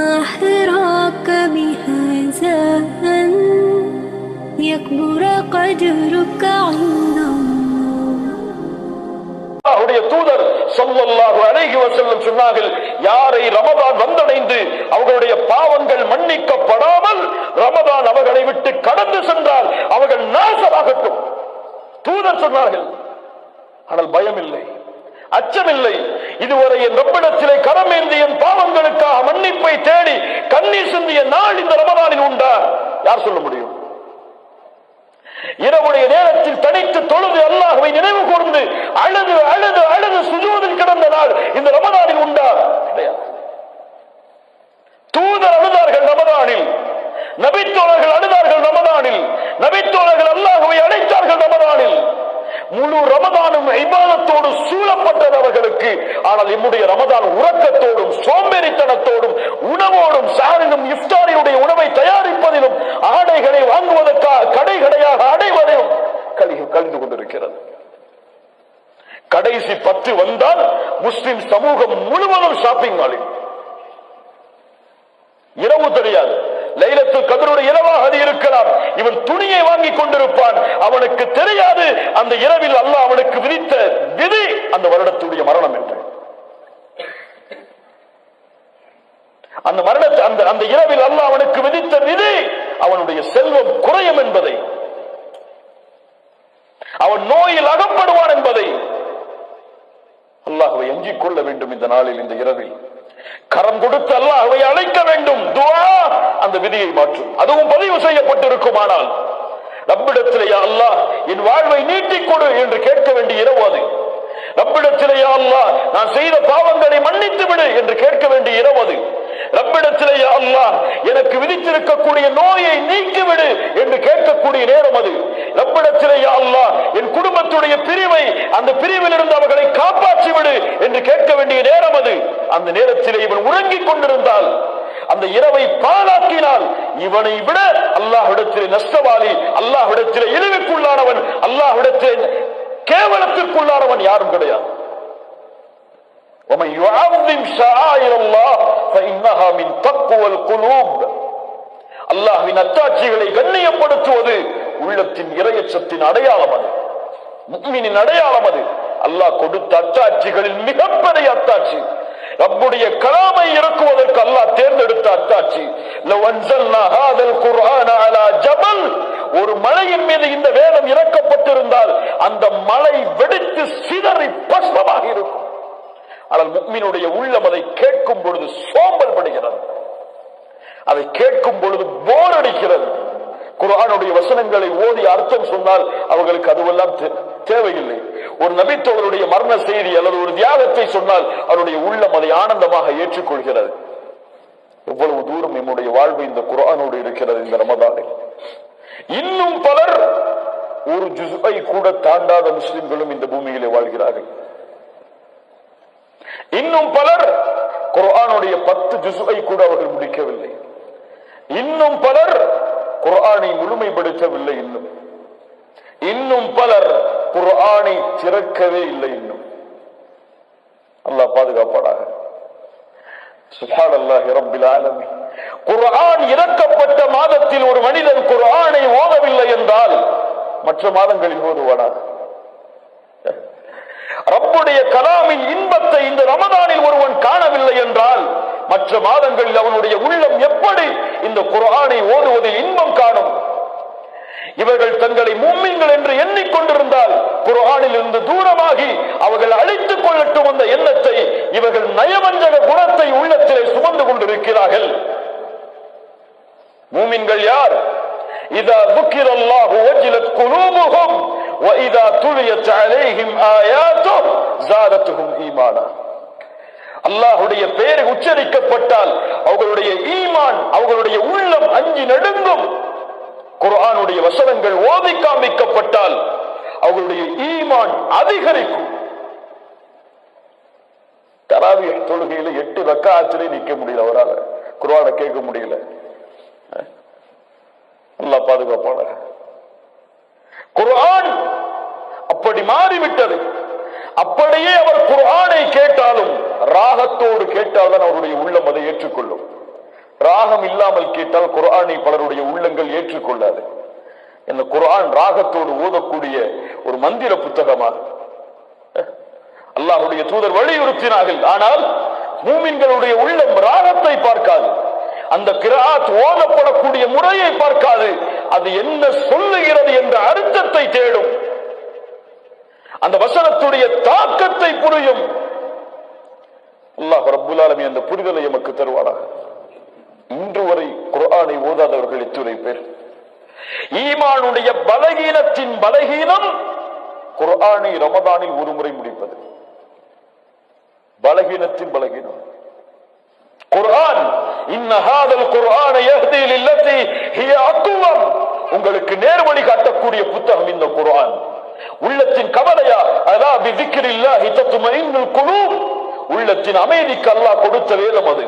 ما حراك بهذا أن يكبر قدرك عند الله அல்லாஹ்வுடைய தூதர் ஸல்லல்லாஹு அலைஹி வஸல்லம் சொன்னார்கள் யாரை ரமதான் வந்தடைந்து அவர்களுடைய பாவங்கள் மன்னிக்கப்படாமல் ரமதான் அவர்களை விட்டு கடந்து சென்றால் அவர்கள் நாசமாகட்டும் தூதர் சொன்னார்கள் ஆனால் பயம் இல்லை அச்சமில்லை இதுவரை என் ரப்பிடத்திலே கரமேந்தி என் பாவங்களுக்காக மன்னிப்பை தேடி கண்ணீர் சிந்திய நாள் இந்த ரமதானில் உண்டா? யார் சொல்ல முடியும்? இரவுடைய நேரத்தில் தனித்து தொழுது அல்லாஹுவை நினைவு கூர்ந்து அழுது அழுது அழுது சுஜூதில் கிடந்த நாள் இந்த ரமதானில் உண்டா? கிடையாது. தூதர் அழுதார்கள் ரமதானில். நபித்தோழர்கள் அழுதார்கள் ரமதானில். நபித்தோழர்கள் அல்லாஹுவை அழைத்து முழு ரமதானும் இபாதத்தோடு சூழப்பட்டது அவர்களுக்கு. ஆனால் என்னுடைய ரமதான் உறக்கத்தோடும் சோம்பேறித்தனத்தோடும் உணவோடும் சாரிலும் இஃப்தாரியுடைய உணவை தயாரிப்பதிலும் ஆடைகளை வாங்குவதற்காக கடை கடையாக அடைவதையும் கழி- கழிந்து கொண்டிருக்கிறது. கடைசி பத்து வந்தால் முஸ்லிம் சமூகம் முழுவதும் ஷாப்பிங் மாலில். இரவு தெரியாது. லைலத்து கதருடைய இரவாக அது இருக்கலாம். இவன் துணியை வாங்கி கொண்டிருப்பான். அவனுக்கு தெரியாது அந்த இரவில் அல்லாஹ் அவனுக்கு விதித்த விதி அந்த வருடத்துடைய மரணம் என்று அந்த மரணத்தை அந்த அந்த இரவில் அல்லாஹ் அவனுக்கு விதித்த விதி அவனுடைய செல்வம் குறையும் என்பதை அவன் நோயில் அகப்படுவான் என்பதை அல்லாஹ்வை எஞ்சிக் கொள்ள வேண்டும் இந்த நாளில் இந்த இரவில். கரம் கொடுத்து அல்லாஹ்வை அழைக்க வேண்டும். துவா அந்த விதியை மாற்றும். அதுவும் பதிவு செய்யப்பட்டிருக்குமானால் நம்மிடத்திலேயா அல்லாஹ் என் வாழ்வை நீட்டிக் கொடு என்று கேட்க வேண்டிய இரவு அது. நம்மிடத்திலேயா அல்லாஹ் நான் செய்த பாவங்களை மன்னித்து விடு என்று கேட்க வேண்டிய இரவு அது. ரப்பிடத்திலேயே அல்லாஹ் எனக்கு விதித்திருக்கக்கூடிய நோயை நீக்கிவிடு என்று கேட்கக்கூடிய நேரம் அது. ரப்பிடத்திலேயே அல்லா அல்லாஹ் என் குடும்பத்துடைய பிரிவை அந்த பிரிவில் இருந்து அவர்களை காப்பாற்றி விடு என்று கேட்க வேண்டிய நேரம் அது. அந்த நேரத்திலே இவன் உறங்கிக் கொண்டிருந்தால் அந்த இரவை பாழாக்கினால் இவனை விட அல்லாஹ்விடத்திலே நஷ்டவாளி அல்லாஹ்விடத்திலே இழிவுக்குள்ளானவன் அல்லாஹ்விடத்திலே கேவலத்திற்குள்ளானவன் யாரும் கிடையாது. அல்லாஹின் அத்தாட்சிகளை கண்ணியப்படுத்துவது உள்ளத்தின் இரையச்சத்தின் அடையாளம் அது. முக்மினின் அடையாளம் அது. அல்லாஹ் கொடுத்த அத்தாட்சிகளில் மிகப்பெரிய அத்தாட்சி. ரப்புடைய கலாமை இறக்குவதற்கு அல்லாஹ் தேர்ந்தெடுத்த அத்தாட்சி. ஒரு மலையின் மீது இந்த வேதம் இறக்கப்பட்டிருந்தால் அந்த மலை வெடித்து சிதறி பஸ்மமாக இருக்கும். ஆனால் முக்மினுடைய உள்ளம் அதை கேட்கும் பொழுது சோம்பல் படுகிறது அதை கேட்கும் பொழுது போர் அடிக்கிறது குரானுடைய வசனங்களை ஓதி அர்த்தம் சொன்னால் அவர்களுக்கு அதுவெல்லாம் தே- தேவையில்லை. ஒரு நபித்தோழருடைய மரண செய்தி அல்லது ஒரு தியாகத்தை சொன்னால் அவருடைய உள்ளம் அதை ஆனந்தமாக ஏற்றுக்கொள்கிறது. எவ்வளவு தூரம் நம்முடைய வாழ்வு இந்த குரானோடு இருக்கிறது இந்த ரமதானில். இன்னும் பலர் ஒரு ஜுஸ்ஐ கூட தாண்டாத முஸ்லிம்களும் இந்த பூமியிலே வாழ்கிறார்கள். இன்னும் பலர் குர்ஆனுடைய பத்து ஜுசுவை கூட அவர்கள் முடிக்கவில்லை. இன்னும் பலர் குர்ஆனை முழுமைப்படுத்தவில்லை இன்னும். இன்னும் பலர் குர்ஆனை திறக்கவே இல்லை இன்னும். அல்லா பாதுகாப்பாடாக சுப்ஹான் அல்லாஹ் ரப்பில் ஆலமீன். குர்ஆன் இறக்கப்பட்ட மாதத்தில் ஒரு மனிதன் குர்ஆனை ஓதவில்லை என்றால் மற்ற மாதங்களில் ஓதுவானா? ரப்புடைய கலாமின் இன்பத்தை இந்த ரமதானில் ஒருவன் காணவில்லை என்றால் மற்ற மாதங்களில் அவனுடைய உள்ளம் எப்படி இந்த குரானை ஓடுவதில் இன்பம் காணும்? இவர்கள் தங்களை மும்மிங்கள் என்று எண்ணிக்கொண்டிருந்தால் குரானில் இருந்து தூரமாகி அவர்கள் அழைத்துக் கொள்ளட்டும் அந்த எண்ணத்தை இவர்கள் நயவஞ்சக குணத்தை உள்ளத்திலே சுமந்து கொண்டிருக்கிறார்கள். மூமின்கள் யார்? இதா துக்கிரல்லாஹு வஜிலத் குலூபுகும் قلوبهم واذا تليت عليهم آياته زادتهم ஈமானா அல்லாஹ்வுடைய பெயர் உச்சரிக்கப்பட்டால் அவர்களுடைய ஈமான் அவர்களுடைய உள்ளம் அஞ்சி நடுங்கும் குர்ஆனுடைய வசனங்கள் ஓதி காண்பிக்கப்பட்டால் அவர்களுடைய ஈமான் அதிகரிக்கும் தராவி தொழுகையில எட்டு ரக்காத்திலே நிக்க முடியல அவரால் குர்ஆனை கேட்க முடியல அல்லாஹ் பாதுகாப்பாளர் மாறிவிட்டது. அப்படியே அவர் குர்ஆனை கேட்டாலும் ராகத்தோடு கேட்டால்தான் அவருடைய உள்ளம் அதை ஏற்றுக்கொள்ளும். ராகம் இல்லாமல் கேட்டால் குர்ஆனை பலருடைய உள்ளங்கள் ஏற்றுக்கொள்ளாது. இந்த குர்ஆன் ராகத்தோடு ஓதக்கூடிய ஒரு மந்திர புத்தகமாக அல்லாஹுடைய தூதர் வலியுறுத்தினார்கள் ஆனால் மூமின்களுடைய உள்ளம் ராகத்தை பார்க்காது. அந்த கிராத் ஓதப்படக்கூடிய முறையை பார்க்காது. அது என்ன சொல்லுகிறது என்ற அர்த்தத்தை தேடும். அந்த வசனத்துடைய தாக்கத்தை புரியும். அல்லாஹ் ரப்புல் அந்த புரிதலை எமக்கு தருவாராக இன்று வரை குர்ஆனை ஓதாதவர்கள் எத்துணை பேர். ஈமானுடைய பலகீனத்தின் பலகீனம் குர்ஆனை ரமதானில் ஒரு முறை முடிப்பது. பலகீனத்தின் பலகீனம். குர்ஆன் இன்ன ஹாதல் குர்ஆன யஹ்தி ஹிய உங்களுக்கு நேர்வழி காட்டக்கூடிய புத்தகம் இந்த குர்ஆன். உள்ளத்தின் கவலையா அலா பி திக்ரில்லாஹி தத்மஇன்னுல் குலூப் உள்ளத்தின் அமைதிக்கு அல்லாஹ் கொடுத்த வேதம் அது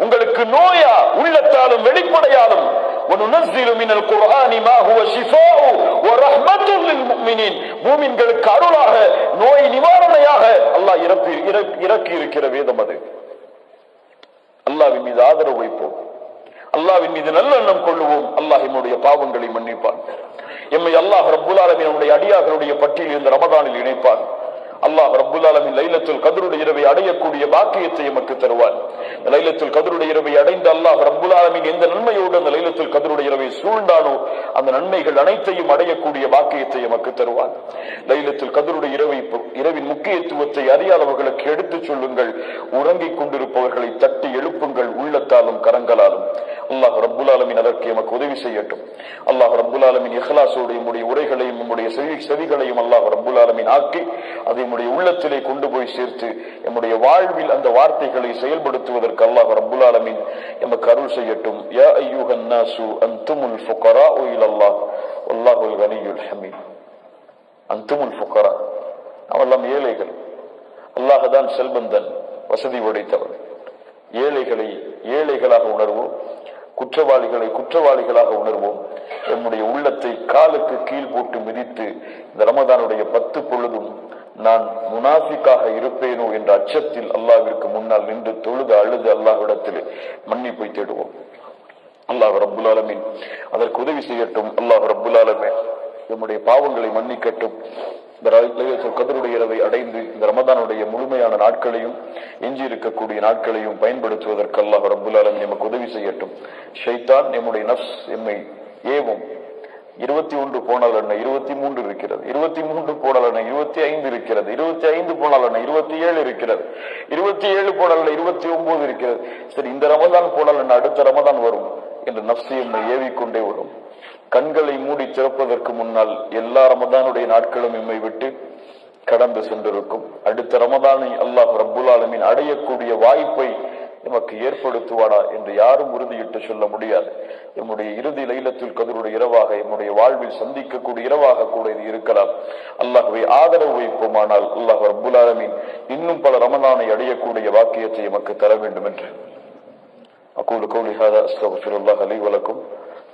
உங்களுக்கு நோயா உள்ளத்தாலும் வெளிப்படையாலும் وننزل من القرآن ما هو شفاء ورحمة للمؤمنين மூமின்களுக்கு அருளாக நோய் நிவாரணையாக அல்லாஹ் இறப்பி இறக்கி- இறக்கி இருக்கிற வேதம் அது அல்லாஹ்வின் மீது ஆதரவு வைப்போம் அல்லாஹ்வின் மீது நல்லெண்ணம் கொள்ளுவோம் அல்லாஹ் நம்முடைய பாவங்களை மன்னிப்பான் எம்மை அல்லாஹ் ரப்புல் ஆலமீன் நம்முடைய அடியார்களுடைய பட்டியல் இந்த ரமதானில் இணைப்பான். அல்லாஹ் ரப்புல் ஆலமீன் லைலத்துல் கதருடைய இரவை அடையக்கூடிய பாக்கியத்தை எமக்கு தருவான். லைலத்தில் லைலத்துல் கதருடைய இரவை அடைந்த அல்லாஹ் ரப்புல் எந்த நன்மையோடு அந்த லைலத்துல் கதருடைய இரவை சூழ்ந்தானோ அந்த நன்மைகள் அனைத்தையும் அடையக்கூடிய பாக்கியத்தை எமக்கு தருவான். லைலத்துல் கதருடைய இரவை இரவின் முக்கியத்துவத்தை அறியாதவர்களுக்கு எடுத்துச் சொல்லுங்கள். உறங்கிக் கொண்டிருப்பவர்களை தட்டி எழுப்புங்கள் உள்ளத்தாலும் கரங்களாலும். அல்லாஹ் ரப்புல் ஆலமின் அதற்கு எமக்கு உதவி செய்யட்டும். அல்லாஹ் ரப்புல் ஆலமின் இஹ்லாசோடு நம்முடைய உரைகளையும் நம்முடைய செவி செவிகளையும் அல்லாஹ் ரப்புல் ஆலமின் ஆக்கி அதை நம்முடைய உள்ளத்திலே கொண்டு போய் சேர்த்து நம்முடைய வாழ்வில் அந்த வார்த்தைகளை செயல்படுத்துவதற்கு அல்லாஹ் ரப்புல் ஆலமின் எமக்கு அருள் செய்யட்டும். யா ஐயூஹன் நாசு அன்துமுல் ஃபுகராஉ இலல்லாஹ். அல்லாஹுல் கனியுல் ஹமீத். அந்துமுல் ஃபுகரா. அவெல்லாம் ஏழைகள். அல்லாஹ் தான் செல்வந்தன் வசதி உடைத்தவன் ஏழைகளை ஏழைகளாக உணர்வோம். குற்றவாளிகளை குற்றவாளிகளாக உணர்வோம். நம்முடைய உள்ளத்தை காலுக்கு கீழ் போட்டு மிதித்து இந்த ரமதானுடைய பத்து பொழுதும் நான் முனாஃபிக்காக இருப்பேனோ என்ற அச்சத்தில் அல்லாவிற்கு முன்னால் நின்று தொழுது அழுது அல்லாஹ்விடத்தில் மன்னிப்பை தேடுவோம். அல்லாஹ் ரப்புல் அதற்கு உதவி செய்யட்டும். அல்லாஹ் ரப்புல் நம்முடைய பாவங்களை மன்னிக்கட்டும். இந்த கதருடைய இரவை அடைந்து இந்த ரமதானுடைய முழுமையான நாட்களையும் எஞ்சி இருக்கக்கூடிய நாட்களையும் பயன்படுத்துவதற்கெல்லாம் அல்லாஹ் ரப்புல் நமக்கு உதவி செய்யட்டும். ஷைத்தான் நம்முடைய நப்ஸ் எம்மை ஏவும். இருபத்தி ஒன்று போனால் என்ன? இருபத்தி மூன்று இருக்கிறது. இருபத்தி மூன்று போனால் என்ன? இருபத்தி ஐந்து இருக்கிறது. இருபத்தி ஐந்து போனால் என்ன? இருபத்தி ஏழு இருக்கிறது. இருபத்தி ஏழு போனால் என்ன? இருபத்தி ஒன்பது இருக்கிறது. சரி இந்த ரமதான் போனால் என்ன? அடுத்த ரமதான் வரும். என்று நப்சு என்னை ஏவிக்கொண்டே வரும். கண்களை மூடி திறப்பதற்கு முன்னால் எல்லா ரமதானுடைய நாட்களும் இம்மை விட்டு கடந்து சென்றிருக்கும். அடுத்த ரமதானை அல்லாஹ் ரப்புல் ஆலமின் அடையக்கூடிய வாய்ப்பை நமக்கு ஏற்படுத்துவானா என்று யாரும் உறுதியிட்டு சொல்ல முடியாது. நம்முடைய இறுதி லைலத்தில் கதிருடைய இரவாக என்னுடைய வாழ்வில் சந்திக்கக்கூடிய இரவாக கூட இது இருக்கலாம். அல்லாஹுவை ஆதரவு வைப்போமானால் அல்லாஹ் ரப்புல் ஆலமின் இன்னும் பல ரமதானை அடையக்கூடிய வாக்கியத்தை நமக்கு தர வேண்டும் என்று அக்கூலு கௌலி ஹாதா அலி வழக்கும்